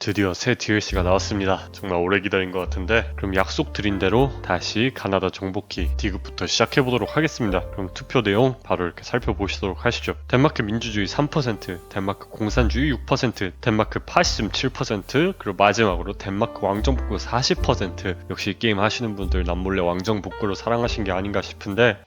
드디어 새 DLC가 나왔습니다. 정말 오래 기다린 것 같은데 그럼 약속드린 대로 다시 가나다 정복기 디귿부터 시작해보도록 하겠습니다. 그럼 투표 내용 바로 이렇게 살펴보시도록 하시죠. 덴마크 민주주의 3%, 덴마크 공산주의 6%, 덴마크 파시즘 7%, 그리고 마지막으로 덴마크 왕정복구 40% 역시 게임 하시는 분들 남몰래 왕정복구를 사랑하신 게 아닌가 싶은데.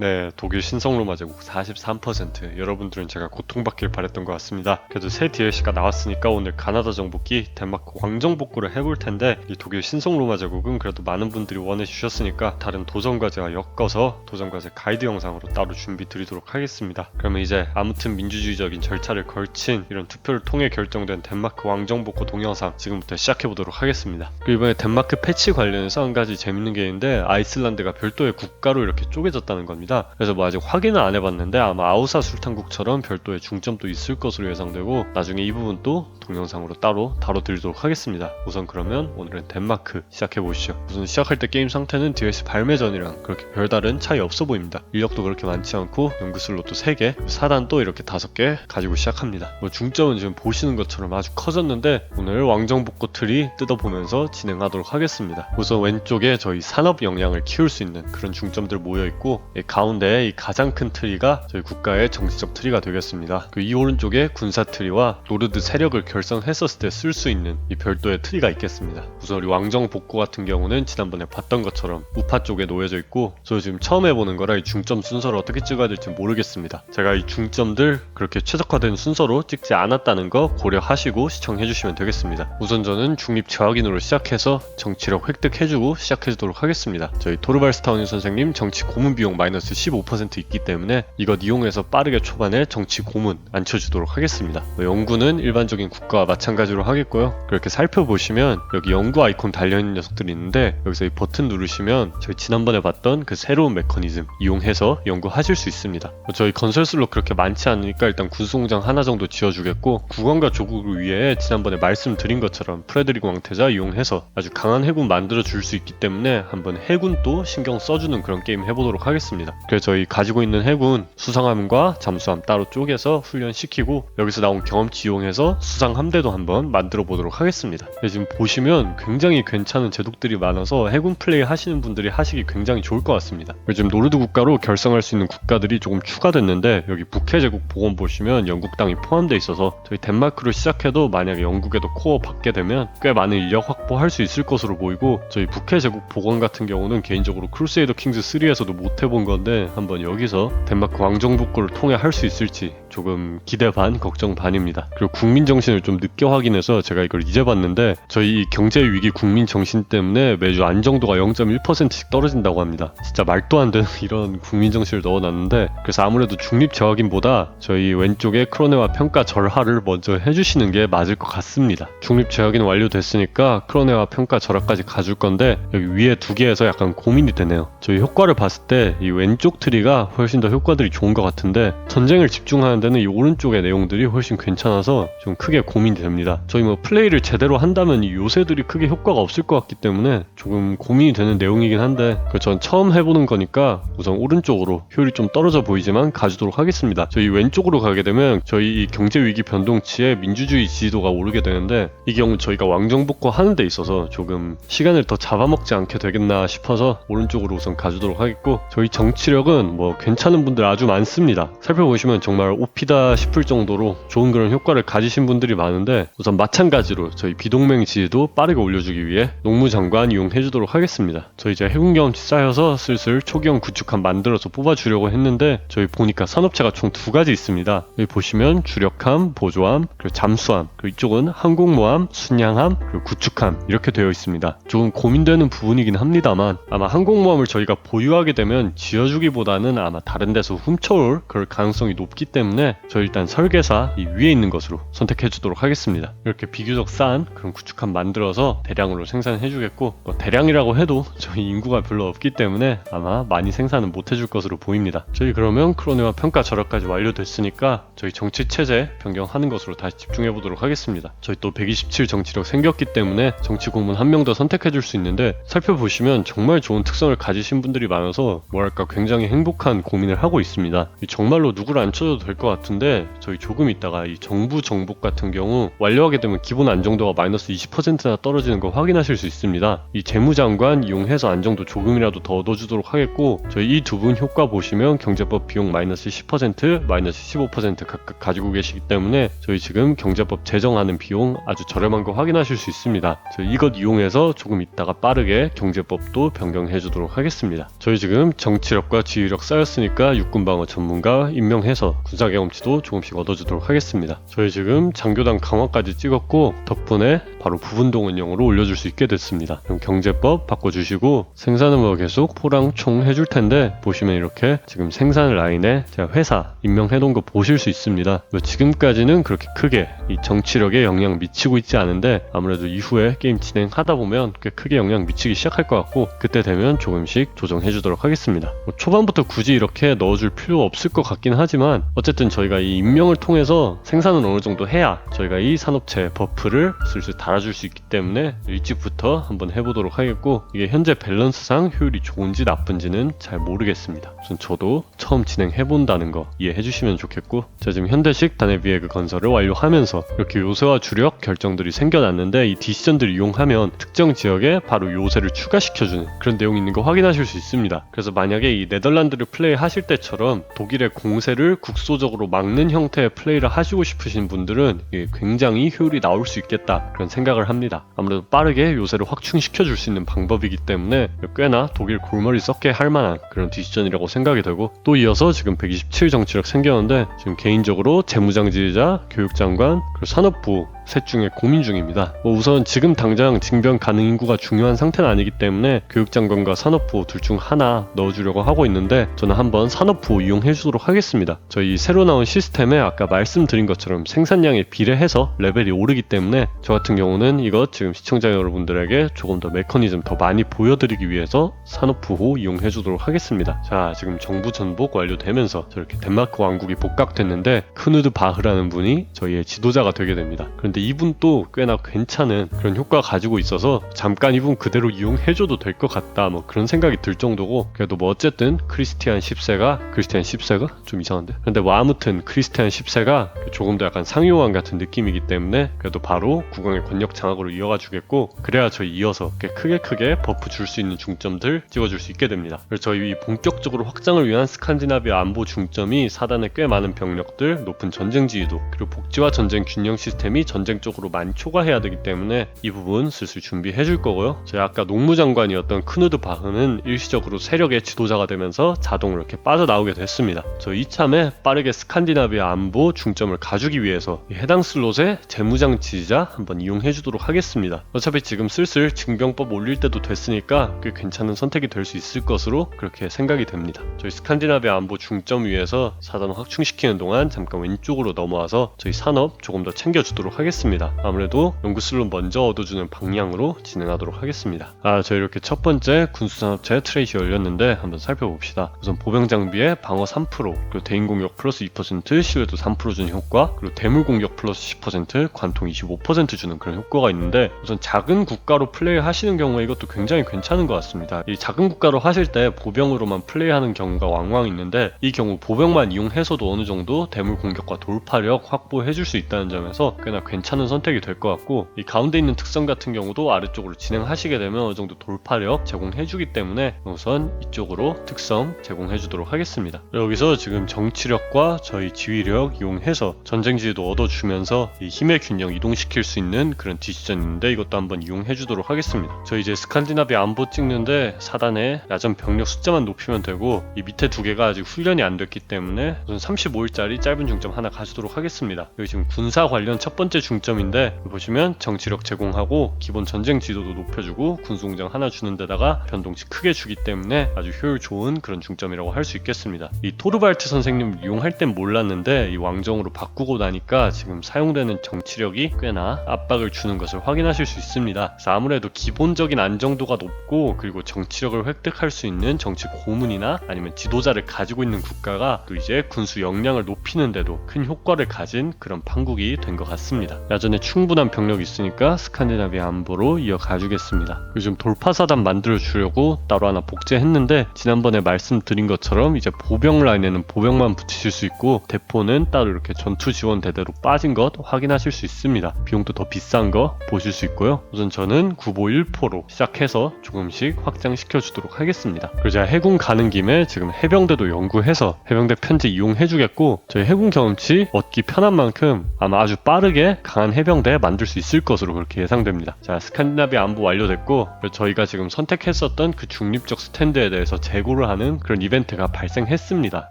네, 독일 신성로마 제국 43%. 여러분들은 제가 고통받길 바랬던 것 같습니다. 그래도 새 DLC가 나왔으니까 오늘 가나다 정복기 덴마크 왕정 복구를 해볼 텐데 이 독일 신성로마 제국은 그래도 많은 분들이 원해 주셨으니까 다른 도전 과제와 엮어서 도전 과제 가이드 영상으로 따로 준비 드리도록 하겠습니다. 그러면 이제 아무튼 민주주의적인 절차를 걸친 이런 투표를 통해 결정된 덴마크 왕정 복구 동영상 지금부터 시작해 보도록 하겠습니다. 그리고 이번에 덴마크 패치 관련해서 한 가지 재밌는 게 있는데 아이슬란드가 별도의 국가로 이렇게 쪼개졌다는 겁니다. 그래서 뭐 아직 확인은 안 해봤는데 아마 아우사 술탄국처럼 별도의 중점도 있을 것으로 예상되고 나중에 이 부분도 동영상으로 따로 다뤄드리도록 하겠습니다. 우선 그러면 오늘은 덴마크 시작해 보시죠. 우선 시작할 때 게임 상태는 DLC 발매 전이랑 그렇게 별다른 차이 없어 보입니다. 인력도 그렇게 많지 않고 연구슬로또 3개, 사단도 이렇게 5개 가지고 시작합니다. 뭐 중점은 지금 보시는 것처럼 아주 커졌는데 오늘 왕정복구 트리 뜯어보면서 진행하도록 하겠습니다. 우선 왼쪽에 저희 산업 역량을 키울 수 있는 그런 중점들 모여 있고 이 가운데 이 가장 큰 트리가 저희 국가의 정치적 트리가 되겠습니다. 그 이 오른쪽에 군사 트리와 노르드 세력을 결성했었을 때 쓸 수 있는 이 별도의 트리가 있겠습니다. 우선 우리 왕정 복구 같은 경우는 지난번에 봤던 것처럼 우파 쪽에 놓여져 있고 저 지금 처음 해보는 거라 이 중점 순서를 어떻게 찍어야 될지 모르겠습니다. 제가 이 중점들 그렇게 최적화된 순서로 찍지 않았다는 거 고려하시고 시청해 주시면 되겠습니다. 우선 저는 중립 재확인으로 시작해서 정치력 획득해주고 시작해주도록 하겠습니다. 저희 토르발스타운 선생님 정치 고문 비용 마이너스 15% 있기 때문에 이것 이용해서 빠르게 초반에 정치 고문 앉혀주도록 하겠습니다. 뭐 연구는 일반적인 국가와 마찬가지로 하겠고요. 그렇게 살펴보시면 여기 연구 아이콘 달려있는 녀석들이 있는데 여기서 이 버튼 누르시면 저희 지난번에 봤던 그 새로운 메커니즘 이용해서 연구하실 수 있습니다. 뭐 저희 건설술로 그렇게 많지 않으니까 일단 군수공장 하나 정도 지어주겠고 국왕과 조국을 위해 지난번에 말씀드린 것처럼 프레드릭 왕태자 이용해서 아주 강한 해군 만들어 줄 수 있기 때문에 한번 해군도 신경 써주는 그런 게임 해보도록 하겠습니다. 그래서 저희 가지고 있는 해군 수상함과 잠수함 따로 쪼개서 훈련시키고 여기서 나온 경험치 이용해서 수상 함대도 한번 만들어 보도록 하겠습니다. 지금 보시면 굉장히 괜찮은 제독들이 많아서 해군 플레이 하시는 분들이 하시기 굉장히 좋을 것 같습니다. 요즘 노르드 국가로 결성할 수 있는 국가들이 조금 추가됐는데 여기 북해 제국 복원 보시면 영국 땅이 포함되어 있어서 저희 덴마크로 시작해도 만약에 영국에도 코어 받게 되면 꽤 많은 인력 확보할 수 있을 것으로 보이고 저희 북해 제국 복원 같은 경우는 개인적으로 크루세이더 킹즈 3에서도 못 해본 건데 한번 여기서 덴마크 왕정복구를 통해 할 수 있을지 조금 기대 반 걱정 반입니다. 그리고 국민 정신을 좀 늦게 확인해서 제가 이걸 이제 봤는데 저희 이 경제 위기 국민 정신 때문에 매주 안정도가 0.1%씩 떨어진다고 합니다. 진짜 말도 안 되는 이런 국민 정신을 넣어놨는데 그래서 아무래도 중립 재확인보다 저희 왼쪽에 크로네와 평가 절하를 먼저 해주시는 게 맞을 것 같습니다. 중립 재확인 완료됐으니까 크로네와 평가 절하까지 가줄 건데 여기 위에 두 개에서 약간 고민이 되네요. 저희 효과를 봤을 때 이 왼쪽 트리가 훨씬 더 효과들이 좋은 것 같은데 전쟁을 집중하는 데는 이 오른쪽의 내용들이 훨씬 괜찮아서 좀 크게 고민이 됩니다. 저희 뭐 플레이를 제대로 한다면 이 요새들이 크게 효과가 없을 것 같기 때문에 조금 고민이 되는 내용이긴 한데 그전 처음 해보는 거니까 우선 오른쪽으로 효율이 좀 떨어져 보이지만 가주도록 하겠습니다. 저희 왼쪽으로 가게 되면 저희 이 경제 위기 변동치에 민주주의 지지도가 오르게 되는데 이 경우 저희가 왕정복구 하는 데 있어서 조금 시간을 더 잡아먹지 않게 되겠나 싶어서 오른쪽으로 우선 가주도록 하겠고 저희 정치 력은 뭐 괜찮은 분들 아주 많습니다. 살펴보시면 정말 오피다 싶을 정도로 좋은 그런 효과를 가지신 분들이 많은데 우선 마찬가지로 저희 비동맹 지지도 빠르게 올려주기 위해 농무장관 이용해 주도록 하겠습니다. 저희 이제 해군 경험치 쌓여서 슬슬 초기형 구축함 만들어서 뽑아주려고 했는데 저희 보니까 산업체가 총 두 가지 있습니다. 여기 보시면 주력함, 보조함, 그리고 잠수함, 그리고 이쪽은 항공모함, 순양함, 그리고 구축함 이렇게 되어 있습니다. 조금 고민되는 부분이긴 합니다만 아마 항공모함을 저희가 보유하게 되면 지어 주기보다는 아마 다른 데서 훔쳐올 그럴 가능성이 높기 때문에 저희 일단 설계사 이 위에 있는 것으로 선택해 주도록 하겠습니다. 이렇게 비교적 싼 그런 구축함 만들어서 대량으로 생산해 주겠고 뭐 대량이라고 해도 저희 인구가 별로 없기 때문에 아마 많이 생산은 못 해줄 것으로 보입니다. 저희 그러면 크로네와 평가 절하까지 완료됐으니까 저희 정치 체제 변경하는 것으로 다시 집중해 보도록 하겠습니다. 저희 또 127 정치력 생겼기 때문에 정치 공문 한 명 더 선택해 줄 수 있는데 살펴보시면 정말 좋은 특성을 가지신 분들이 많아서 뭐랄까 굉장히 행복한 고민을 하고 있습니다. 이 정말로 누구를 안 쳐도 될 것 같은데 저희 조금 있다가 이 정부 정복 같은 경우 완료하게 되면 기본 안정도가 마이너스 20%나 떨어지는 거 확인하실 수 있습니다. 이 재무장관 이용해서 안정도 조금이라도 더 얻어주도록 하겠고 저희 이 두 분 효과 보시면 경제법 비용 마이너스 10% 마이너스 15% 각각 가지고 계시기 때문에 저희 지금 경제법 제정하는 비용 아주 저렴한 거 확인하실 수 있습니다. 저희 이것 이용해서 조금 있다가 빠르게 경제법도 변경해 주도록 하겠습니다. 저희 지금 정치력 과 지휘력 쌓였으니까 육군방어 전문가 임명해서 군사 경험치도 조금씩 얻어주도록 하겠습니다. 저희 지금 장교단 강화까지 찍었고 덕분에 바로 부분 동원령으로 올려줄 수 있게 됐습니다. 그럼 경제법 바꿔주시고 생산은 뭐 계속 포랑 총 해줄 텐데 보시면 이렇게 지금 생산 라인에 제가 회사 임명해 놓은 거 보실 수 있습니다. 뭐 지금까지는 그렇게 크게 이 정치력에 영향 미치고 있지 않은데 아무래도 이후에 게임 진행하다 보면 꽤 크게 영향 미치기 시작할 것 같고 그때 되면 조금씩 조정해 주도록 하겠습니다. 뭐 초반부터 굳이 이렇게 넣어줄 필요 없을 것 같긴 하지만 어쨌든 저희가 이 임명을 통해서 생산을 어느 정도 해야 저희가 이 산업체 버프를 슬슬 달아줄 수 있기 때문에 일찍부터 한번 해보도록 하겠고 이게 현재 밸런스상 효율이 좋은지 나쁜지는 잘 모르겠습니다. 우선 저도 처음 진행해본다는 거 이해해 주시면 좋겠고 자 지금 현대식 단해비의 그 건설을 완료하면서 이렇게 요새와 주력 결정들이 생겨났는데 이 디시전들을 이용하면 특정 지역에 바로 요새를 추가시켜주는 그런 내용이 있는 거 확인하실 수 있습니다. 그래서 만약에 이 네덜란드를 플레이 하실 때처럼 독일의 공세를 국소적으로 막는 형태의 플레이를 하시고 싶으신 분들은 이게 굉장히 효율이 나올 수 있겠다 그런 생각을 합니다. 아무래도 빠르게 요새를 확충시켜 줄 수 있는 방법이기 때문에 꽤나 독일 골머리 썩게 할 만한 그런 디시전이라고 생각이 되고 또 이어서 지금 127 정치력 생겼는데 지금 개인적으로 재무장지휘자, 교육장관, 그리고 산업부 셋 중에 고민 중입니다. 뭐 우선 지금 당장 징병 가능 인구가 중요한 상태는 아니기 때문에 교육장관과 산업부 둘 중 하나 넣어주려고 하고 있는데 저는 한번 산업부 이용해 주도록 하겠습니다. 저희 새로 나온 시스템에 아까 말씀드린 것처럼 생산량에 비례해서 레벨이 오르기 때문에 저 같은 경우는 이것 지금 시청자 여러분들에게 조금 더 메커니즘 더 많이 보여드리기 위해서 산업부호 이용해 주도록 하겠습니다. 자 지금 정부 전복 완료되면서 저렇게 덴마크 왕국이 복각됐는데 크누드 바흐라는 분이 저희의 지도자가 되게 됩니다. 그런데 이분 또 꽤나 괜찮은 그런 효과 가지고 있어서 잠깐 이분 그대로 이용해줘도 될 것 같다 뭐 그런 생각이 들 정도고 그래도 뭐 어쨌든 크리스티안 10세가 크리스티안 10세가? 좀 이상한데? 근데 뭐 아무튼 크리스티안 10세가 조금 더 약간 상요왕 같은 느낌이기 때문에 그래도 바로 국왕의 권력 장악으로 이어가 주겠고 그래야 저희 이어서 크게 크게 버프 줄 수 있는 중점들 찍어줄 수 있게 됩니다. 그래서 저희 이 본격적으로 확장을 위한 스칸디나비아 안보 중점이 사단에 꽤 많은 병력들 높은 전쟁 지휘도 그리고 복지와 전쟁 균형 시스템이 전쟁 쪽으로 많이 초과해야 되기 때문에 이 부분 슬슬 준비해 줄 거고요. 제가 아까 농무장관이었던 크누드 바흐는 일시적으로 세력의 지도자가 되면서 자동으로 이렇게 빠져나오게 됐습니다. 저 이참에 빠르게 스칸디나비아 안보 중점을 가주기 위해서 이 해당 슬롯에 재무장 지휘자 한번 이용해 주도록 하겠습니다. 어차피 지금 슬슬 징병법 올릴 때도 됐으니까 꽤 괜찮은 선택이 될 수 있을 것으로 그렇게 생각이 됩니다. 저희 스칸디나비아 안보 중점 위에서 사단 확충시키는 동안 잠깐 왼쪽으로 넘어와서 저희 산업 조금 더 챙겨주도록 하겠습니다. 아무래도 연구슬로 먼저 얻어주는 방향으로 진행하도록 하겠습니다. 아, 저 이렇게 첫 번째 군수산업체 트레이시 열렸는데 한번 살펴봅시다. 우선 보병 장비에 방어 3%, 그리고 대인 공격 플러스 2%, 시외도 3% 주는 효과, 그리고 대물 공격 플러스 10%, 관통 25% 주는 그런 효과가 있는데 우선 작은 국가로 플레이 하시는 경우에 이것도 굉장히 괜찮은 것 같습니다. 이 작은 국가로 하실 때 보병으로만 플레이하는 경우가 왕왕 있는데 이 경우 보병만 이용해서도 어느 정도 대물 공격과 돌파력 확보해 줄 수 있다는 점에서 꽤나 괜찮 은 선택이 될 것 같고 이 가운데 있는 특성 같은 경우도 아래쪽으로 진행하시게 되면 어느 정도 돌파력 제공해 주기 때문에 우선 이쪽으로 특성 제공해 주도록 하겠습니다. 여기서 지금 정치력과 저희 지휘력 이용해서 전쟁지도 얻어주면서 이 힘의 균형 이동시킬 수 있는 그런 디시전인데 이것도 한번 이용해 주도록 하겠습니다. 저 이제 스칸디나비아 안보 찍는데 사단에 야전 병력 숫자만 높이면 되고 이 밑에 두 개가 아직 훈련이 안 됐기 때문에 우선 35일짜리 짧은 중점 하나 가지도록 하겠습니다. 여기 지금 군사 관련 첫 번째 중 점인데 보시면 정치력 제공하고 기본 전쟁 지도도 높여주고 군수공장 하나 주는 데다가 변동치 크게 주기 때문에 아주 효율 좋은 그런 중점이라고 할 수 있겠습니다. 이 토르발트 선생님 이용할 땐 몰랐는데 이 왕정으로 바꾸고 나니까 지금 사용되는 정치력이 꽤나 압박을 주는 것을 확인하실 수 있습니다. 아무래도 기본적인 안정도가 높고 그리고 정치력을 획득할 수 있는 정치 고문이나 아니면 지도자를 가지고 있는 국가가 또 이제 군수 역량을 높이는데도 큰 효과를 가진 그런 판국이 된 것 같습니다. 야전에 충분한 병력이 있으니까 스칸디나비아 안보로 이어가주겠습니다. 요즘 돌파사단 만들어 주려고 따로 하나 복제했는데 지난번에 말씀드린 것처럼 이제 보병 라인에는 보병만 붙이실 수 있고 대포는 따로 이렇게 전투 지원 대대로 빠진 것 확인하실 수 있습니다. 비용도 더 비싼 거 보실 수 있고요. 우선 저는 9보 1포로 시작해서 조금씩 확장시켜 주도록 하겠습니다. 그리고 제가 해군 가는 김에 지금 해병대도 연구해서 해병대 편제 이용해 주겠고 저희 해군 경험치 얻기 편한 만큼 아마 아주 빠르게 강한 해병대 만들 수 있을 것으로 그렇게 예상됩니다. 자 스칸디나비아 안보 완료됐고 저희가 지금 선택했었던 그 중립적 스탠드에 대해서 재고를 하는 그런 이벤트가 발생했습니다.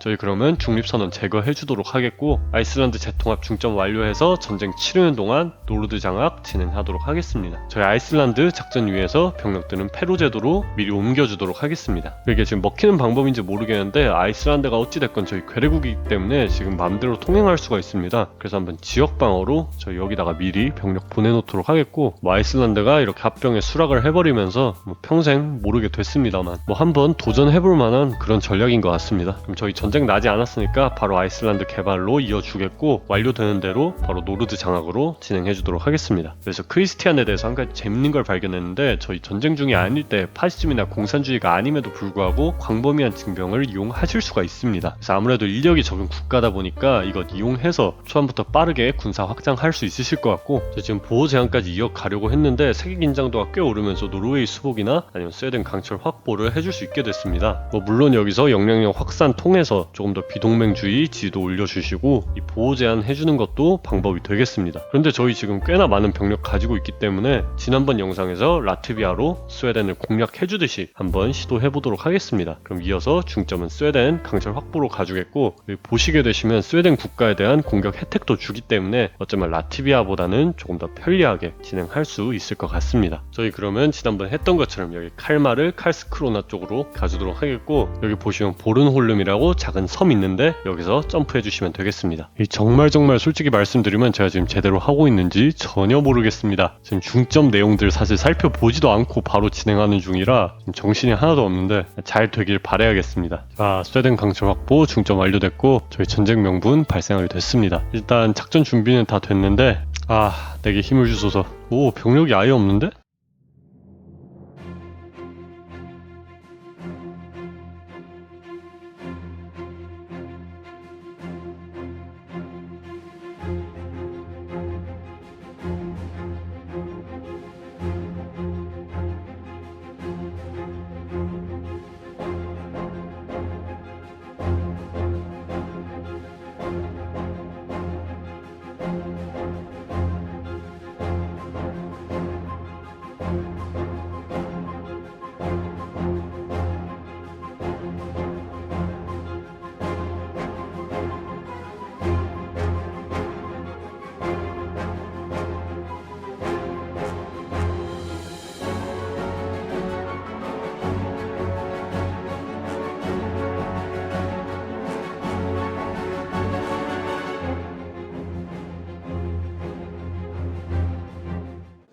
저희 그러면 중립선언 제거해 주도록 하겠고 아이슬란드 재통합 중점 완료해서 전쟁 치르는 동안 노르드 장악 진행하도록 하겠습니다. 저희 아이슬란드 작전 위에서 병력들은 페로 제도로 미리 옮겨주도록 하겠습니다. 이게 지금 먹히는 방법인지 모르겠는데 아이슬란드가 어찌됐건 저희 괴뢰국이기 때문에 지금 마음대로 통행할 수가 있습니다. 그래서 한번 지역 방어로 저희 여기다가 미리 병력 보내놓도록 하겠고 뭐 아이슬란드가 이렇게 합병에 수락을 해버리면서 뭐 평생 모르게 됐습니다만 뭐 한번 도전해볼 만한 그런 전략인 것 같습니다. 그럼 저희 전쟁 나지 않았으니까 바로 아이슬란드 개발로 이어주겠고 완료되는 대로 바로 노르드 장악으로 진행해주도록 하겠습니다. 그래서 크리스티안에 대해서 한 가지 재밌는 걸 발견했는데 저희 전쟁 중이 아닐 때 파시즘이나 공산주의가 아님에도 불구하고 광범위한 징병을 이용하실 수가 있습니다. 그래서 아무래도 인력이 적은 국가다 보니까 이것 이용해서 초반부터 빠르게 군사 확장할 수 있 으실 것 같고 저 지금 보호 제한까지 이어가려고 했는데 세계 긴장도가 꽤 오르면서 노르웨이 수복이나 아니면 스웨덴 강철 확보를 해줄 수 있게 됐습니다. 뭐 물론 여기서 영향력 확산 통해서 조금 더 비동맹주의 지도 올려주시고 이 보호 제한 해주는 것도 방법이 되겠습니다. 그런데 저희 지금 꽤나 많은 병력 가지고 있기 때문에 지난번 영상에서 라트비아로 스웨덴을 공략해주듯이 한번 시도해보도록 하겠습니다. 그럼 이어서 중점은 스웨덴 강철 확보로 가주겠고 보시게 되시면 스웨덴 국가에 대한 공격 혜택도 주기 때문에 어쩌면 라트비아 보다는 조금 더 편리하게 진행할 수 있을 것 같습니다. 저희 그러면 지난번 했던 것처럼 여기 칼마를 칼스크로나 쪽으로 가주도록 하겠고 여기 보시면 보른홀름이라고 작은 섬 있는데 여기서 점프해 주시면 되겠습니다. 이 정말 정말 솔직히 말씀드리면 제가 지금 제대로 하고 있는지 전혀 모르겠습니다. 지금 중점 내용들 사실 살펴보지도 않고 바로 진행하는 중이라 정신이 하나도 없는데 잘 되길 바라야겠습니다. 자, 스웨덴 강철 확보 중점 완료됐고 저희 전쟁 명분 발생하게 됐습니다. 일단 작전 준비는 다 됐는데 아 내게 힘을 주소서 오 병력이 아예 없는데?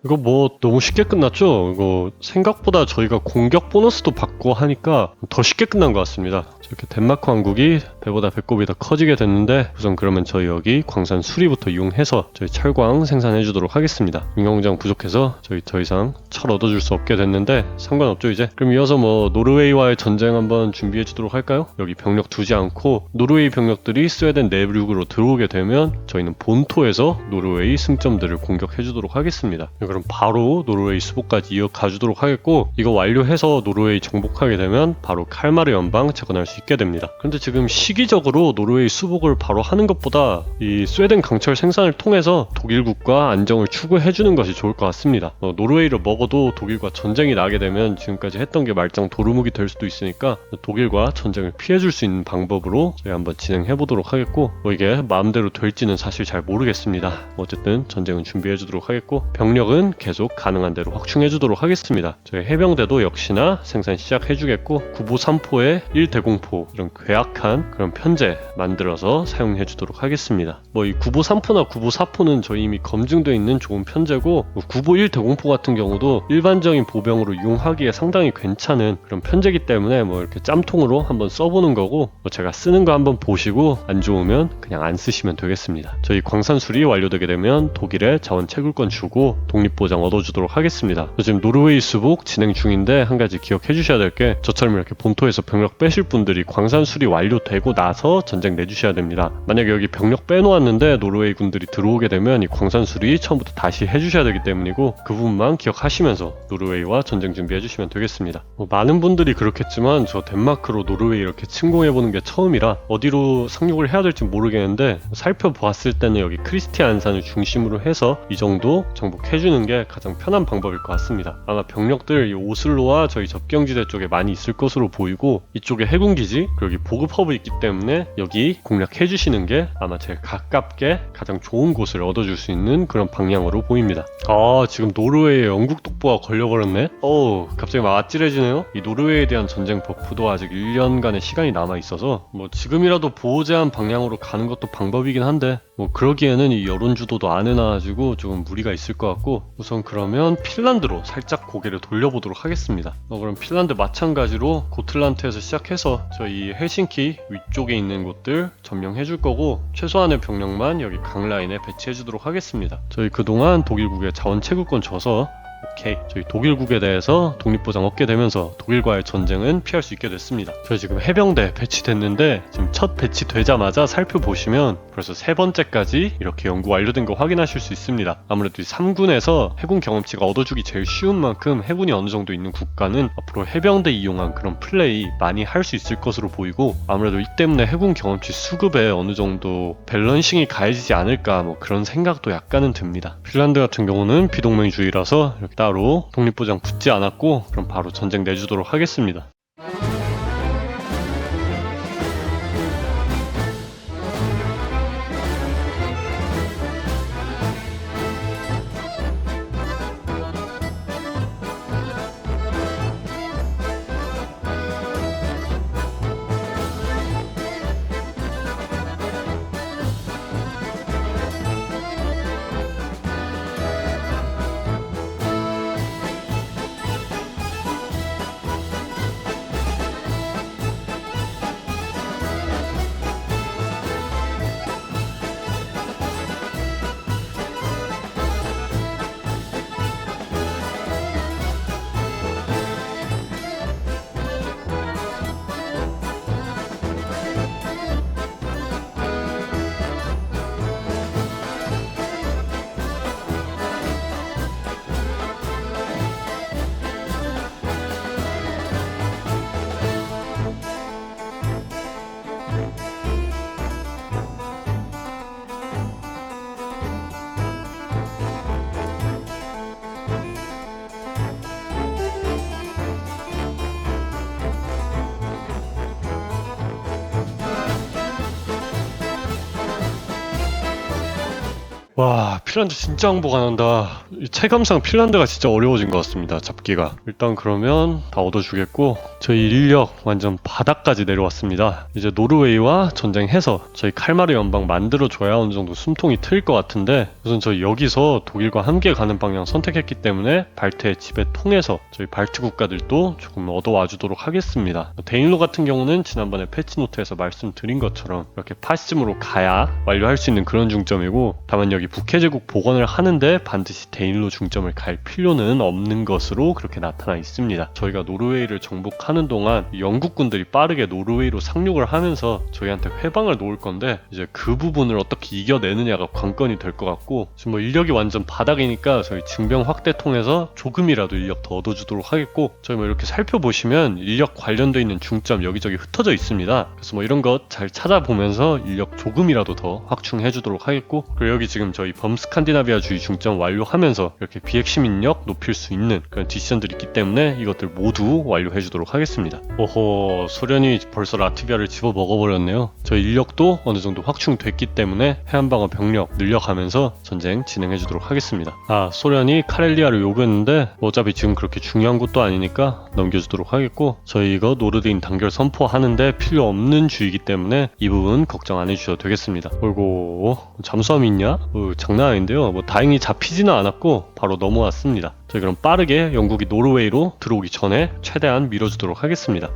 이거 뭐 너무 쉽게 끝났죠? 이거 생각보다 저희가 공격 보너스도 받고 하니까 더 쉽게 끝난 것 같습니다. 이렇게 덴마크 왕국이 배보다 배꼽이 더 커지게 됐는데 우선 그러면 저희 여기 광산 수리부터 이용해서 저희 철광 생산해 주도록 하겠습니다. 인공장 부족해서 저희 더 이상 철 얻어줄 수 없게 됐는데 상관없죠 이제. 그럼 이어서 뭐 노르웨이와의 전쟁 한번 준비해 주도록 할까요? 여기 병력 두지 않고 노르웨이 병력들이 스웨덴 내륙으로 들어오게 되면 저희는 본토에서 노르웨이 승점들을 공격해 주도록 하겠습니다. 그럼 바로 노르웨이 수복까지 이어가 주도록 하겠고 이거 완료해서 노르웨이 정복하게 되면 바로 칼마르 연방 재건할 수 있게 됩니다. 그런데 지금 시 기적으로 노르웨이 수복을 바로 하는 것보다 이 스웨덴 강철 생산을 통해서 독일국과 안정을 추구해 주는 것이 좋을 것 같습니다. 어, 노르웨이를 먹어도 독일과 전쟁이 나게 되면 지금까지 했던 게 말짱 도루묵이 될 수도 있으니까 독일과 전쟁을 피해 줄 수 있는 방법으로 저희 한번 진행해 보도록 하겠고 뭐 이게 마음대로 될지는 사실 잘 모르겠습니다. 어쨌든 전쟁은 준비해 주도록 하겠고 병력은 계속 가능한 대로 확충해 주도록 하겠습니다. 저희 해병대도 역시나 생산 시작해 주겠고 9보 3포에 1대공포 이런 괴악한 그런 그런 편제 만들어서 사용해 주도록 하겠습니다. 뭐 이 구보 3포나 구보 4포는 저희 이미 검증되어 있는 좋은 편제고 뭐 구보 1 대공포 같은 경우도 일반적인 보병으로 이용하기에 상당히 괜찮은 그런 편제기 때문에 뭐 이렇게 짬통으로 한번 써보는 거고 뭐 제가 쓰는 거 한번 보시고 안 좋으면 그냥 안 쓰시면 되겠습니다. 저희 광산술이 완료되게 되면 독일에 자원 채굴권 주고 독립보장 얻어주도록 하겠습니다. 저 지금 노르웨이 수복 진행 중인데 한 가지 기억해 주셔야 될 게 저처럼 이렇게 본토에서 병력 빼실 분들이 광산술이 완료되고 나서 전쟁 내주셔야 됩니다. 만약에 여기 병력 빼놓았는데 노르웨이 군들이 들어오게 되면 이 광산술이 처음부터 다시 해주셔야 되기 때문이고 그 부분만 기억하시면서 노르웨이와 전쟁 준비해 주시면 되겠습니다. 뭐 많은 분들이 그렇겠지만 저 덴마크로 노르웨이 이렇게 침공해 보는 게 처음이라 어디로 상륙을 해야 될지 모르겠는데 살펴보았을 때는 여기 크리스티안산을 중심으로 해서 이 정도 정복해 주는 게 가장 편한 방법일 것 같습니다. 아마 병력들 이 오슬로와 저희 접경지대 쪽에 많이 있을 것으로 보이고 이쪽에 해군기지 그리고 여기 보급 허브 있기 때문에 여기 공략해 주시는 게 아마 제일 가깝게 가장 좋은 곳을 얻어줄 수 있는 그런 방향으로 보입니다. 아 지금 노르웨이에 영국 독보가 걸려버렸네? 어우 갑자기 막 아찔해지네요? 이 노르웨이에 대한 전쟁 버프도 아직 1년간의 시간이 남아 있어서 뭐 지금이라도 보호 제한 방향으로 가는 것도 방법이긴 한데 뭐 그러기에는 이 여론 주도도 안 해놔가지고 조금 무리가 있을 것 같고 우선 그러면 핀란드로 살짝 고개를 돌려보도록 하겠습니다. 어, 그럼 핀란드 마찬가지로 고틀란트에서 시작해서 저희 헬싱키 위 쪽에 있는 곳들 점령해 줄 거고 최소한의 병력만 여기 강 라인에 배치해 주도록 하겠습니다. 저희 그동안 독일국에 자원 채굴권 줘서 오케이. 저희 독일국에 대해서 독립보장 얻게 되면서 독일과의 전쟁은 피할 수 있게 됐습니다. 저희 지금 해병대 배치됐는데 지금 첫 배치되자마자 살펴보시면 벌써 세 번째까지 이렇게 연구 완료된 거 확인하실 수 있습니다. 아무래도 이 3군에서 해군 경험치가 얻어주기 제일 쉬운 만큼 해군이 어느 정도 있는 국가는 앞으로 해병대 이용한 그런 플레이 많이 할 수 있을 것으로 보이고 아무래도 이 때문에 해군 경험치 수급에 어느 정도 밸런싱이 가해지지 않을까 뭐 그런 생각도 약간은 듭니다. 핀란드 같은 경우는 비동맹주의라서 이렇게 따로 독립보장 붙지 않았고 그럼 바로 전쟁 내주도록 하겠습니다. 와 핀란드 진짜 항복 안 한다. 이 체감상 핀란드가 진짜 어려워진 것 같습니다 잡기가. 일단 그러면 다 얻어주겠고 저희 인력 완전 바닥까지 내려왔습니다. 이제 노르웨이와 전쟁해서 저희 칼마르 연방 만들어줘야 어느 정도 숨통이 트일 것 같은데 우선 저희 여기서 독일과 함께 가는 방향 선택했기 때문에 발트의 집에 통해서 저희 발트 국가들도 조금 얻어와 주도록 하겠습니다. 데인로 같은 경우는 지난번에 패치노트에서 말씀드린 것처럼 이렇게 파시즘으로 가야 완료할 수 있는 그런 중점이고 다만 여기 북해제국 복원을 하는데 반드시 대인로 중점을 갈 필요는 없는 것으로 그렇게 나타나 있습니다. 저희가 노르웨이를 정복하는 동안 영국군들이 빠르게 노르웨이로 상륙을 하면서 저희한테 회방을 놓을 건데 이제 그 부분을 어떻게 이겨내느냐가 관건이 될 것 같고 지금 뭐 인력이 완전 바닥이니까 저희 증병 확대 통해서 조금이라도 인력 더 얻어주도록 하겠고 저희 뭐 이렇게 살펴보시면 인력 관련돼 있는 중점 여기저기 흩어져 있습니다. 그래서 뭐 이런 것 잘 찾아보면서 인력 조금이라도 더 확충해 주도록 하겠고 그리고 여기 지금 저희 범스카 스칸디나비아 주의 중점 완료하면서 이렇게 비핵심 인력 높일 수 있는 그런 디시전들이 있기 때문에 이것들 모두 완료해 주도록 하겠습니다. 오호 소련이 벌써 라트비아를 집어 먹어버렸네요. 저희 인력도 어느 정도 확충됐기 때문에 해안방어 병력 늘려가면서 전쟁 진행해 주도록 하겠습니다. 아 소련이 카렐리아를 요구했는데 어차피 지금 그렇게 중요한 것도 아니니까 넘겨주도록 하겠고 저희 이거 노르드인 단결 선포하는데 필요 없는 주의이기 때문에 이 부분 걱정 안 해주셔도 되겠습니다. 어이고 잠수함이 있냐? 어, 장난 아닌데 요. 뭐 다행히 잡히지는 않았고 바로 넘어왔습니다. 저희 그럼 빠르게 영국이 노르웨이로 들어오기 전에 최대한 밀어주도록 하겠습니다.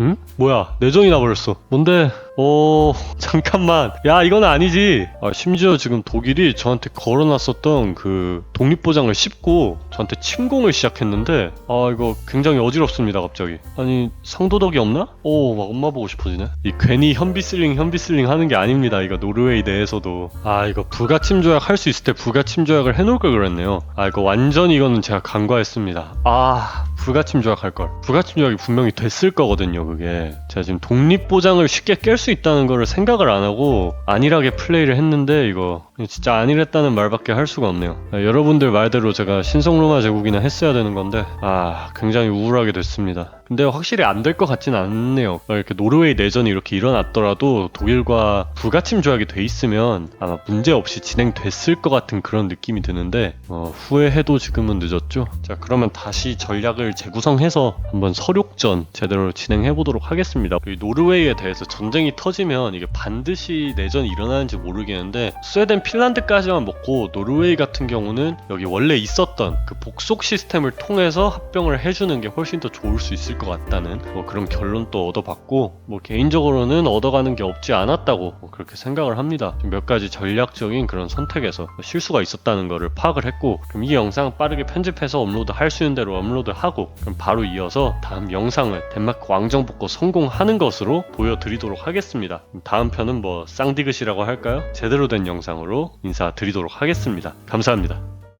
응? 뭐야 내정이 나버렸어 뭔데 어 잠깐만. 야 이건 아니지. 아, 심지어 지금 독일이 저한테 걸어놨었던 그 독립보장을 씹고 저한테 침공을 시작했는데 아 이거 굉장히 어지럽습니다 갑자기. 아니 상도덕이 없나? 오 막 엄마 보고 싶어지네. 이 괜히 현비슬링 현비슬링 하는 게 아닙니다 이거 노르웨이 내에서도. 아 이거 불가침 조약 할 수 있을 때 불가침 조약을 해놓을 걸 그랬네요. 아 이거 완전히 이거는 제가 간과했습니다. 아 불가침 조약할 걸. 불가침 조약이 분명히 됐을 거거든요, 그게. 제가 지금 독립보장을 쉽게 깰 수 있다는 거를 생각을 안 하고 안일하게 플레이를 했는데 이거 진짜 안일했다는 말밖에 할 수가 없네요. 아, 여러분들 말대로 제가 신성 로마 제국이나 했어야 되는 건데 아, 굉장히 우울하게 됐습니다. 근데 확실히 안 될 것 같진 않네요. 어, 이렇게 노르웨이 내전이 이렇게 일어났더라도 독일과 불가침 조약이 돼 있으면 아마 문제 없이 진행됐을 것 같은 그런 느낌이 드는데 어, 후회해도 지금은 늦었죠. 자 그러면 다시 전략을 재구성해서 한번 서륙전 제대로 진행해 보도록 하겠습니다. 이 노르웨이에 대해서 전쟁이 터지면 이게 반드시 내전이 일어나는지 모르겠는데 스웨덴 핀란드까지만 먹고 노르웨이 같은 경우는 여기 원래 있었던 그 복속 시스템을 통해서 합병을 해주는 게 훨씬 더 좋을 수 있을 것 같다는 뭐 그런 결론도 얻어봤고 뭐 개인적으로는 얻어가는 게 없지 않았다고 뭐 그렇게 생각을 합니다. 몇 가지 전략적인 그런 선택에서 실수가 있었다는 거를 파악을 했고 그럼 이 영상 빠르게 편집해서 업로드 할 수 있는 대로 업로드하고 그럼 바로 이어서 다음 영상을 덴마크 왕정 복구 성공하는 것으로 보여드리도록 하겠습니다. 다음 편은 뭐 쌍디귿이라고 할까요? 제대로 된 영상으로 인사드리도록 하겠습니다. 감사합니다.